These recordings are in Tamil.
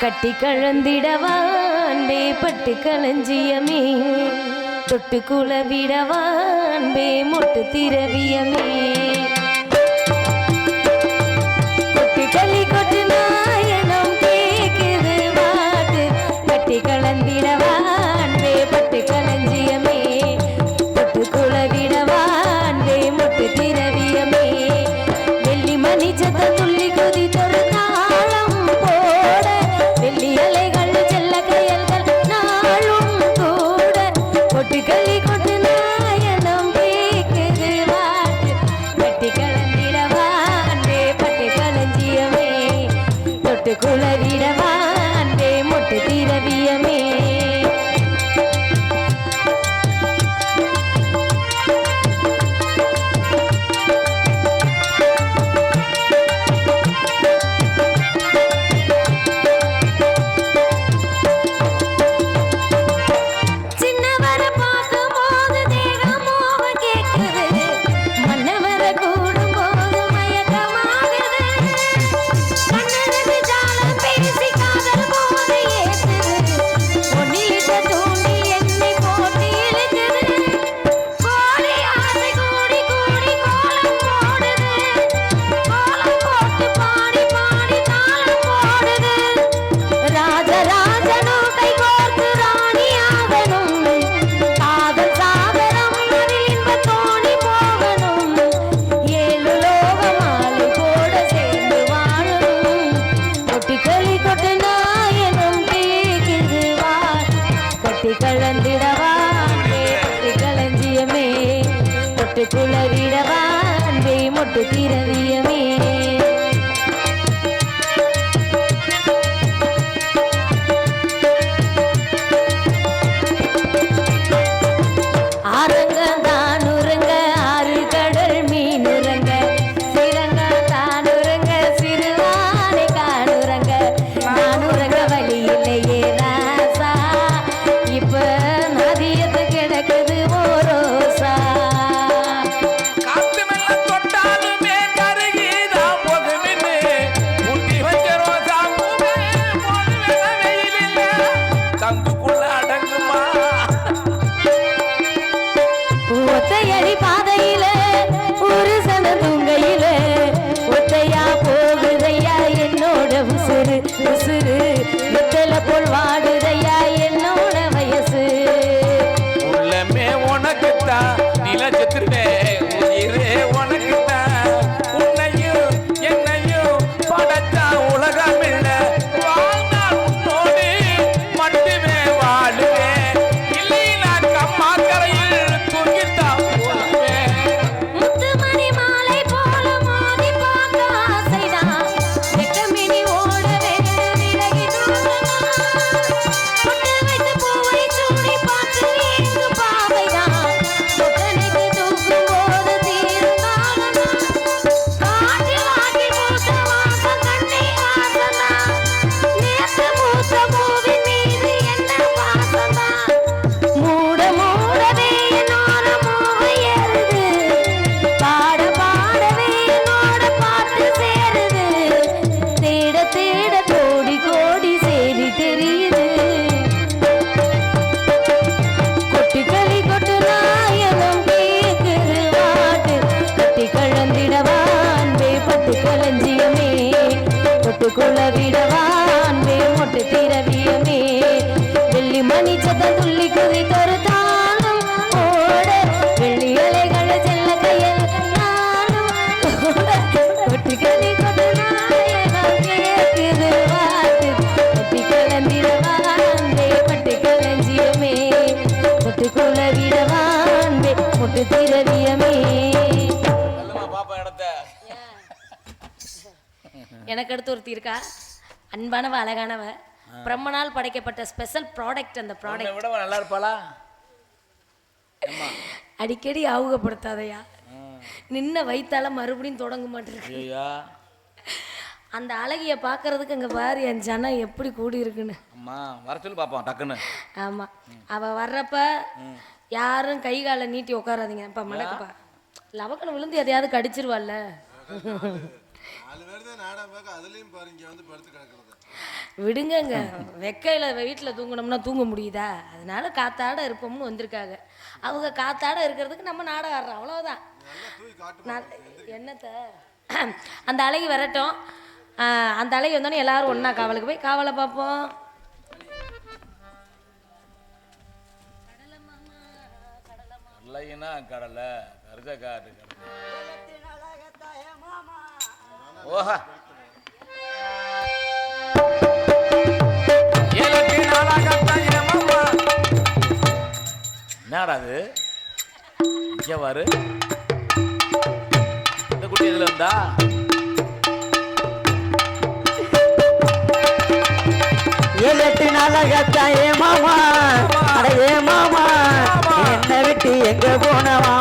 கட்டி கழந்திடவான்பே பட்டு களஞ்சியமே தொட்டு குளவிடவான்பே மொட்டு திரவியமே கொண்டு திரவியமே எனக்கு அடுத்து ஒருத்தி இருக்கா? அன்பானவ அழகானவ. பிரம்மனால் படைக்கப்பட்ட ஸ்பெஷல் ப்ராடக்ட் அந்த ப்ராடக்ட் விட நல்லா இருப்பாளா? அடிக்கடி ஆவுகப்படுத்தாதையா. நின்ன வைத்தால மறுபடியும் தொடங்க மாட்டேருக்கு. அந்த அழகிய பார்க்கறதுக்கு அங்கே பாரு என் ஜனம் எப்படி கூடி இருக்குன்னு அம்மா வர சொல்லி பார்ப்போம் டக்குன்னு. ஆமாம் அவள் வர்றப்ப யாரும் கை காலை நீட்டி உட்காராதீங்க இப்போ மடக்கப்பா. லவக்கணம் விழுந்து எதையாவது கடிச்சிருவாள்ல. விடுங்கங்க. வெக்கையில் வீட்டில் தூங்கணும்னா தூங்க முடியுதா? அதனால காத்தாட இருப்போம்னு வந்திருக்காங்க. அவங்க காத்தாட இருக்கிறதுக்கு நம்ம நாடகம் ஆடுறோம். அவ்வளோதான் என்னத்த? அந்த அலைக்கு வரட்டும். அந்த அலைக்கு வந்தோடனே எல்லாரும் ஒன்றா காவலுக்கு போய் காவலை பார்ப்போம். கடலைன்னா கடலை. கருத காட்டு கடலை ஓஹா நாளாகத்தான். என்னடா அது? இங்க வாரு இந்த குட்டி இதுல இருந்தா ஏழு எட்டு நாளாகத்தா ஏ போனவா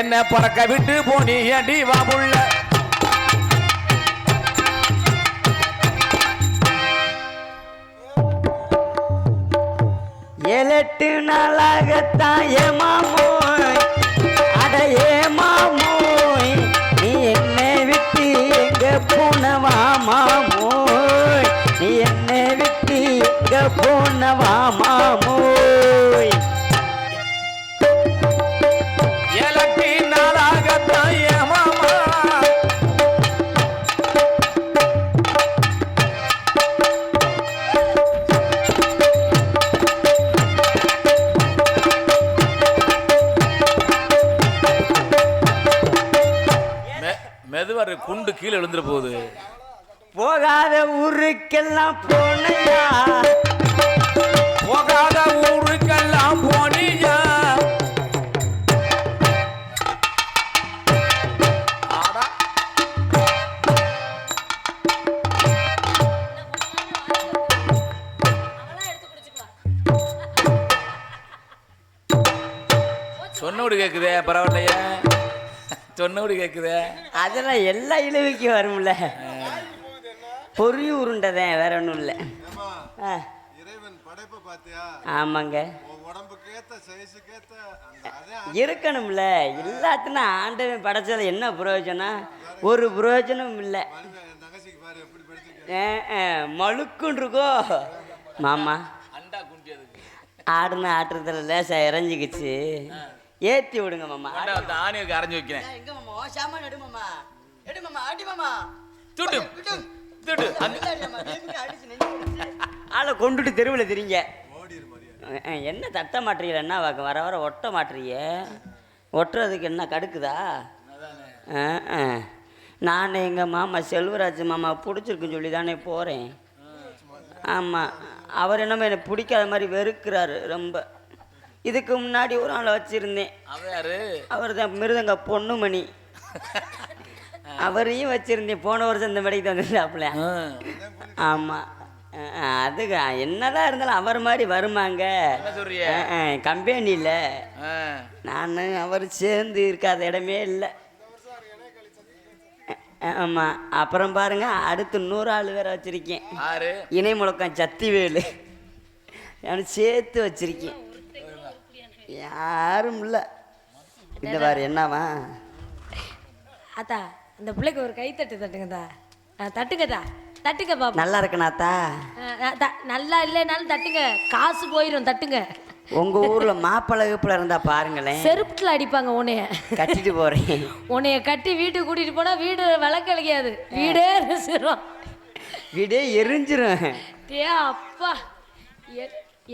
என்ன பறக்க விட்டு போனி அடி வாபுள்ள ஏழெட்டு நாளாகத்தான் ஏ அட ஏமாமோய் நீ என்னை விட்டு எங்க போனவா மாமோய்? நீ என்னை விட்டு எங்க போனவா மாமோய்? ஊருக்கெல்லாம் போனையா? போகாத ஊருக்கெல்லாம் போனியா? சொன்னோடு கேக்குதே பரவாயில்லையே. சொன்னோடு கேக்குதே. அதெல்லாம் எல்லா இழுவைக்கும் வரும்ல. பொறி உருண்டதேன் வேற ஒன்றும் இல்லை. ஆ. இறைவன் படைப்பை பார்த்தியா? ஆமாங்க. இருக்கணும்ல. எல்லாத்தினும் ஆண்டவன் படைச்சதுல என்ன பிரயோஜனம்? ஒரு பிரயோஜனம் இல்லை. மழுக்குன்னு இருக்கோ? மாமா. ஆடுன ஆட்டுறதுல லேசா இறஞ்சிக்கிச்சு. ஏத்தி விடுங்க மாமா. ஆணியருக்கு அரைஞ்சு வைக்கிறேன். எங்க மாமா சாமான் எடு மாமா. எடு மாமா ஆளை கொண்டுட்டு தெருவில் அஹ், என்ன தட்ட மாட்டீங்களா என்ன வர வர ஒட்ட மாட்டீங்க ஒட்டுறதுக்கு என்ன கடுக்குதா. நான் எங்கள் மாமா செல்வராஜ் மாமா பிடிச்சிருக்குன்னு சொல்லி தானே போகிறேன் ஆமாம் அவர் என்னமோ என்னை பிடிக்காத மாதிரி வெறுக்கிறாரு ரொம்ப. இதுக்கு முன்னாடி ஒரு ஆளை வச்சுருந்தேன். அவர் தான் மிருதங்க பொண்ணுமணி. அவரையும் வச்சுருந்தேன். போன வருஷம் இந்த மேடைக்கு வந்துருந்தாப்புல. ஆமாம் அதுக்கு என்னதான் இருந்தாலும் அவர் மாதிரி வருமாங்க. என்ன சொல்றிய? கம்பெனியில். நான் அவர் சேர்ந்து இருக்காத இடமே இல்லை. ஆமாம் அப்புறம் பாருங்க அடுத்து நூறு ஆள் வேற வச்சுருக்கேன். இணை முழக்கம் சத்திவேலு. நான் சேர்த்து வச்சிருக்கேன். யாரும் இல்லை. இந்த பாரு என்னவா? அத்தா அந்த பிள்ளைக்கு ஒரு கை தட்டு தட்டுங்கதா தட்டுங்கதா? தட்டுங்க பாப்பா. நல்லா இருக்கணாத்தா நல்லா இல்லைனாலும் தட்டுங்க. காசு போயிடும் தட்டுங்க. உங்க ஊர்ல மாப்பழகுப்புல இருந்தா பாருங்களேன். செருப்புல அடிப்பாங்க உன்னைய. கட்டிட்டு போறேன். உன்னைய கட்டி வீட்டுக்கு கூட்டிட்டு போனா வீடு விளக்கழிக்காது வீடே இருந்துரும் வீடே எரிஞ்சிரும். டே அப்பா.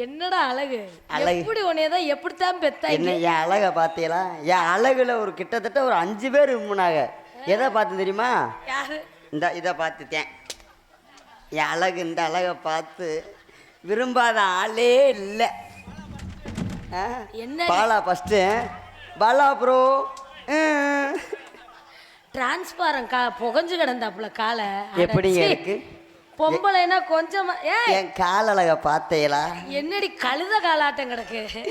என்னடா அழகு? அழகு. எப்படி உன்னைய தான் எப்படித்தான் பெத்தாங்க? என்ன என் அழகை பார்த்தீங்களா? என் அழகுல ஒரு கிட்டத்தட்ட ஒரு அஞ்சு பேர் இருமுனாங்க எதை பார்த்து தெரியுமா? இந்த இதை பார்த்துட்டேன். என் அழகு இந்த அழகை பார்த்து விரும்பாத ஆளே இல்லை. என்ன Bala first Bala bro transform கா புகஞ்சு கிடந்தாப்புல காலை. எப்படிங்க. இருக்கு? பொம்பளைன்னா கொஞ்சமா என் காலழகை பார்த்தீங்களா என்னடி கழுத காலாட்டம் கிடக்கு?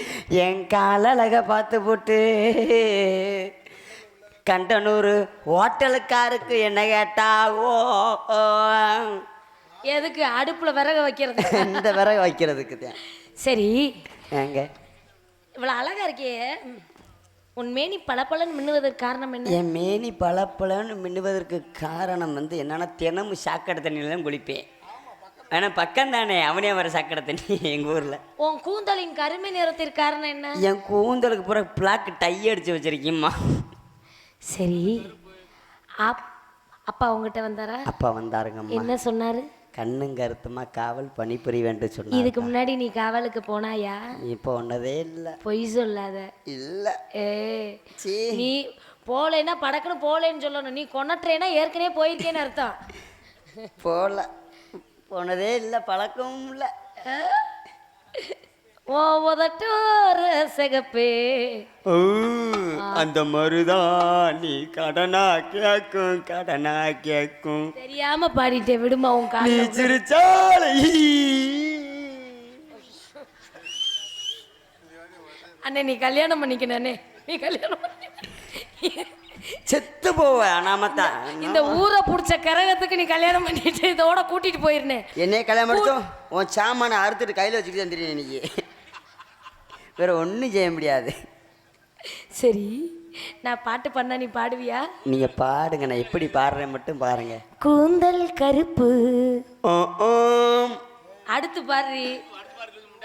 என் காலழகை பார்த்து போட்டு. கண்டனூர் ஹோட்டலுக்காருக்கு என்ன கேட்டா ஓ. எதுக்கு அடுப்புல விறகு வைக்கிறது? இந்த விறகு வைக்கிறதுக்கு தான். சரி. ஏங்க? இவ்வளவு அழகா இருக்கியே உன் மேனி பளபளன்னு மின்னுவதற்கு காரணம் என்ன? என் மேனி பளபளன்னு மின்னுவதற்கு காரணம் வந்து என்னன்னா தினமும் சாக்கடை தண்ணியில தான் குளிப்பேன். ஏன்னா பக்கம் தானே அவனே வர சாக்கடை தண்ணி எங்கள் ஊரில். உன் கூந்தலின் கருமை நிறத்திற்கு காரணம் என்ன? என் கூந்தலுக்கு பூரா பிளாக் டை அடிச்சு வச்சிருக்கீம்மா. சரி. அப் அப்பா உங்ககிட்ட வந்தாரா? அப்பா வந்தாருங்கம்மா என்ன சொன்னாரு? கண்ணும் கருத்துமா காவல் பணிபுரிய வேண்டும் சொன்னார் இதுக்கு முன்னாடி நீ காவலுக்கு போனாயா? இப்போ ஒன்னதே இல்லை. பொய் சொல்லாத. இல்லை. ஏ நீ போலேன்னா படக்குன்னு போலேன்னு சொல்லணும். நீ கொன்னட்றேன்னா ஏற்கனவே போயிருக்கேன்னு அர்த்தம். போகல போனதே இல்லை பழக்கமும் இல்லை. ஓ உதட்டோர சிகப்பே. அந்த மருதான் நீ கடனா கேக்கும் கடனா கேக்கும். தெரியாம பாடிட்டே விடுமா உன் கால சிரிச்சாலை. அண்ணே நீ கல்யாணம் பண்ணிக்கணும் அண்ணே. நீ கல்யாணம் செத்து போவ அனாமத்தான் இந்த ஊரை புடிச்ச கரகத்துக்கு நீ கல்யாணம் பண்ணிட்டு இதோட கூட்டிட்டு போயிருந்தேன் என்னைய கல்யாணம் உன் சாமானை அறுத்துட்டு கையில் வச்சுக்கிட்டு வந்துடுறேன் இன்னைக்கு வேற ஒன்றும் செய்ய முடியாது. சரி நான் பாட்டு பண்ணா நீ பாடுவியா? நீங்க பாடுங்க நான் எப்படி பாடுறேன் மட்டும் பாருங்க. கூந்தல் கருப்பு. அடுத்து பாரு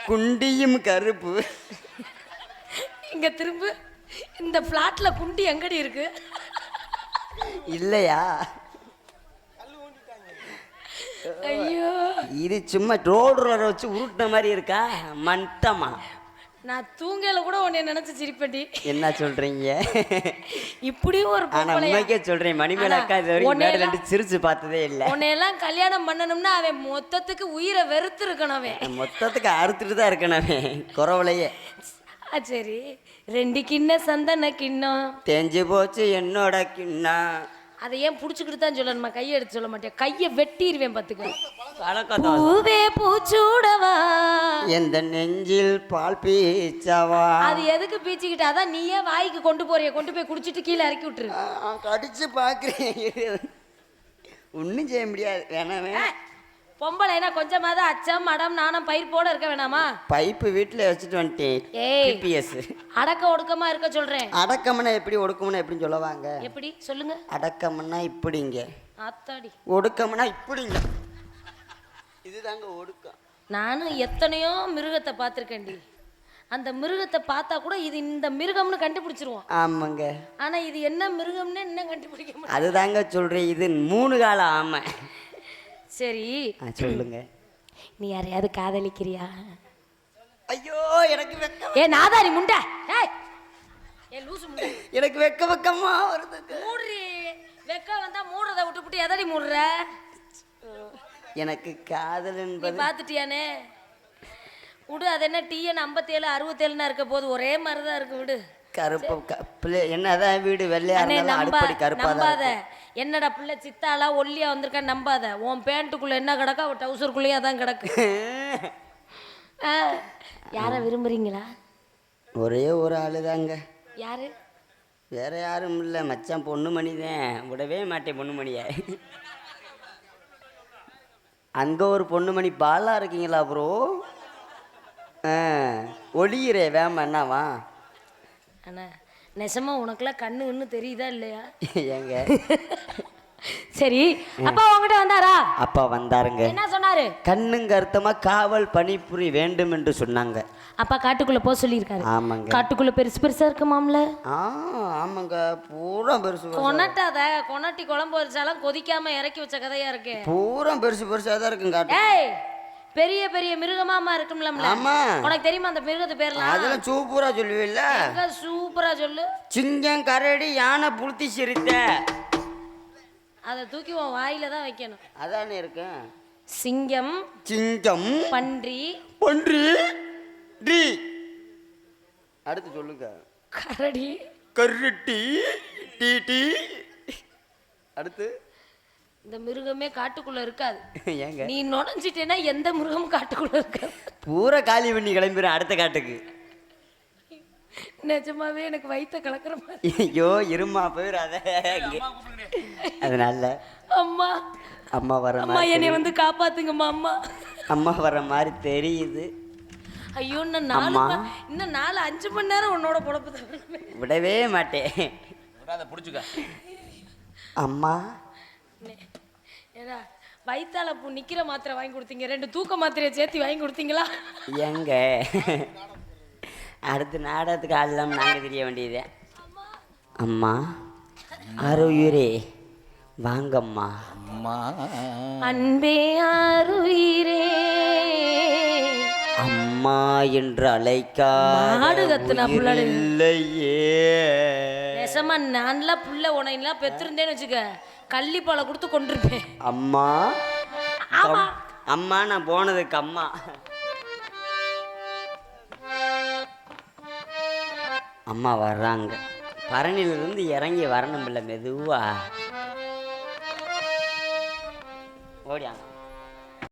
குண்டியும் கருப்பு. இங்க திரும்ப. இந்த பிளாட்ல குண்டி எங்கடி இருக்கு? இல்லையா? ஐயோ. இது சும்மா ரோடு ரோட வச்சு உருட்டின மாதிரி இருக்கா? மண்டமா நான் தூங்கல கூட உன்னை நினைச்சு சிரிப்பேன்டி. என்ன சொல்றீங்க? இப்படியும் ஒரு ஆனா? உண்மைக்கே சொல்றேன். மணிமேல அக்கா இது வரைக்கும் மேடல இருந்து சிரிச்சு பார்த்ததே இல்லை. உன்னையெல்லாம் கல்யாணம் பண்ணணும்னா அவன் மொத்தத்துக்கு உயிரை வெறுத்து இருக்கணும் அவன் மொத்தத்துக்கு அறுத்துட்டு தான் இருக்கணும் குறவுலையே சரி. ரெண்டு கிண்ண சந்தன கிண்ணம். தேஞ்சு போச்சு என்னோட கிண்ணா அதை ஏன் புடிச்சுக்கிட்டு தான் சொல்லணுமா? கையை எடுத்து சொல்ல மாட்டேன் கையை வெட்டிடுவேன் பார்த்துக்க. பழக்கம் தான். பூவே பூச்சூடவா? எந்த நெஞ்சில் பால் பீச்சவா? அது எதுக்கு பீச்சிக்கிட்டு? அதான் நீயே வாய்க்கு கொண்டு போறிய. கொண்டு போய் குடிச்சிட்டு கீழே இறக்கி விட்டுரு. ஆ, கடிச்சு பார்க்குறேன். ஒன்றும் செய்ய முடியாது. வேணாமே பொம்பளைனா கொஞ்சமாவது அச்சம் மடம் நாணம் பயிர் போட இருக்க வேணாமா? பைப்பு வீட்டில் வச்சுட்டு வந்துட்டேன். ஏய். பிபிஎஸ் அடக்க ஒடுக்கமா இருக்க சொல்றேன். அடக்கம்னா எப்படி ஒடுக்கம்னா எப்படின்னு சொல்லுவாங்க? எப்படி? சொல்லுங்க. அடக்கம்னா இப்படிங்க. ஆத்தாடி. ஒடுக்கம்னா இப்படிங்க. இதுதாங்க ஒடுக்கம். நானும் எத்தனையோ மிருகத்தை பார்த்துருக்கேன்டி. அந்த மிருகத்தை பார்த்தா கூட இது இந்த மிருகம்னு கண்டுபிடிச்சிருவோம். ஆமாங்க. ஆனா இது என்ன மிருகம்னு என்ன கண்டுபிடிக்க முடியும் அதுதாங்க சொல்கிறேன் இது மூணு கால ஆமை. சரி. சொல்லுங்க. நீ யாரையாவது காதலிக்கிறியா? ஐயோ எனக்கு வெக்க ஏ நாதாரி முண்டை. ஏய். ஏ லூசு முண்டை. எனக்கு வெக்க வெக்கமா வருதுங்க மூடுறி. வெக்க வந்தா மூடுறத விட்டுப்புட்டு எதடி மூடுற? எனக்கு காதல் நீ என்பது பார்த்துட்டியானே விடு அது என்ன டிஎன் ஐம்பத்தேழு அறுபத்தேழுனா இருக்க போது ஒரே மாதிரி தான் இருக்கு விடு. கருப்பு பிள்ளை என்னதான் வீடு வெள்ளையா இருந்தாலும் அடுப்படி கருப்பா தான் நம்பாத. என்னடா பிள்ளை சித்தாளா ஒல்லியா வந்திருக்கா நம்பாத. உன் பேண்ட்டுக்குள்ள என்ன கிடக்கா அவ டவுசருக்குள்ளேயே தான் கிடக்கு. யாரை விரும்புறீங்களா? ஒரே ஒரு ஆளு தாங்க யாரு? வேற யாரும் இல்லை. மச்சான் பொண்ணு மணி தான் விடவே மாட்டேன் பொண்ணு மணியை. அங்கே ஒரு பொண்ணு மணி பாலா இருக்கீங்களா ப்ரோ ஆ. ஒளியிறே வேம என்னவா? அண்ணா நெசமா உனக்குலாம் கண்ணு ஒன்று தெரியுதா இல்லையா? ஏங்க. சரி அப்பா உங்ககிட்ட வந்தாரா? அப்பா வந்தாருங்க. என்ன சொன்னாரு? கண்ணுங்க அர்த்தமா காவல் பணிபுரி வேண்டும் என்று சொன்னாங்க. அப்பா காட்டுக்குள்ள போக சொல்லியிருக்காரு. ஆமாங்க. காட்டுக்குள்ள பெருசு பெருசா இருக்குமாம்ல ஆ ஆமாங்க. பூரா பெருசு பெருசா- கொணட்டாத கொணட்டி குழம்பு வச்சாலும் கொதிக்காம இறக்கி வச்ச கதையா இருக்கு. பூரா பெருசு பெருசாக தான் இருக்குங்க ஏய் பெரிய பெரிய மிருகமாமா இருக்கும்ல ஆமா. உனக்கு தெரியுமா அந்த மிருகத்து பேர்லாம்? அதெல்லாம் சூப்பரா சொல்லுவீல்ல. சூப்பரா சொல்லு. சிங்கம் கரடி யானை புளுத்தி சிரித்த. அதை தூக்கி உன் வாயில தான் வைக்கணும். அதானே இருக்கேன் சிங்கம் சிங்கம். பன்றி. பன்றி. டி. அடுத்து சொல்லுங்க. கரடி. கருட்டி. டி டி. அடுத்து. இந்த மிருகமே காட்டுக்குள்ள இருக்காது. ஏங்க? நீ நுழைஞ்சிட்டேன்னா எந்த மிருகமும் காட்டுக்குள்ள இருக்காது. பூரா காலி பண்ணி கிளம்பிடுறேன் அடுத்த காட்டுக்கு. நிஜமாவே எனக்கு வயித்த கலக்கிற மாதிரி. ஐயோ இருமா போயிடாத அதனால அம்மா. அம்மா வர அம்மா என்னை வந்து காப்பாத்துங்கம்மா அம்மா. அம்மா வர மாதிரி தெரியுது. ஐயோ இன்னும் நாலு இன்னும் நாலு அஞ்சு மணி நேரம் உன்னோட பொழப்பு. விடவே மாட்டேன். விடாத பிடிச்சிக்க. அம்மா. ஏடா வயித்தால பூ நிக்கிற மாத்திரை வாங்கி கொடுத்தீங்க. ரெண்டு தூக்க மாத்திரையை சேர்த்து வாங்கி கொடுத்தீங்களா? எங்க அடுத்து நாடகத்துக்கு ஆடலாம் நாங்கள் தெரிய வேண்டியதே. அம்மா. அருயுரே வாங்கம்மா. அம்மா. அன்பே ஆருயிரே அம்மா என்று அழைக்காத இல்லையே. நெசமா நான்லாம் புள்ள உனையெல்லாம் பெற்றிருந்தேன்னு வச்சுக்க. கள்ளிப்பாலை கொடுத்து கொண்டிருப்பேன் அம்மா? ஆமா. அம்மா நான் போனதுக்கு அம்மா. அம்மா வர்றாங்க. பரணிலிருந்து இறங்கி வரணும் இல்லை மெதுவா. ஓடியாங்க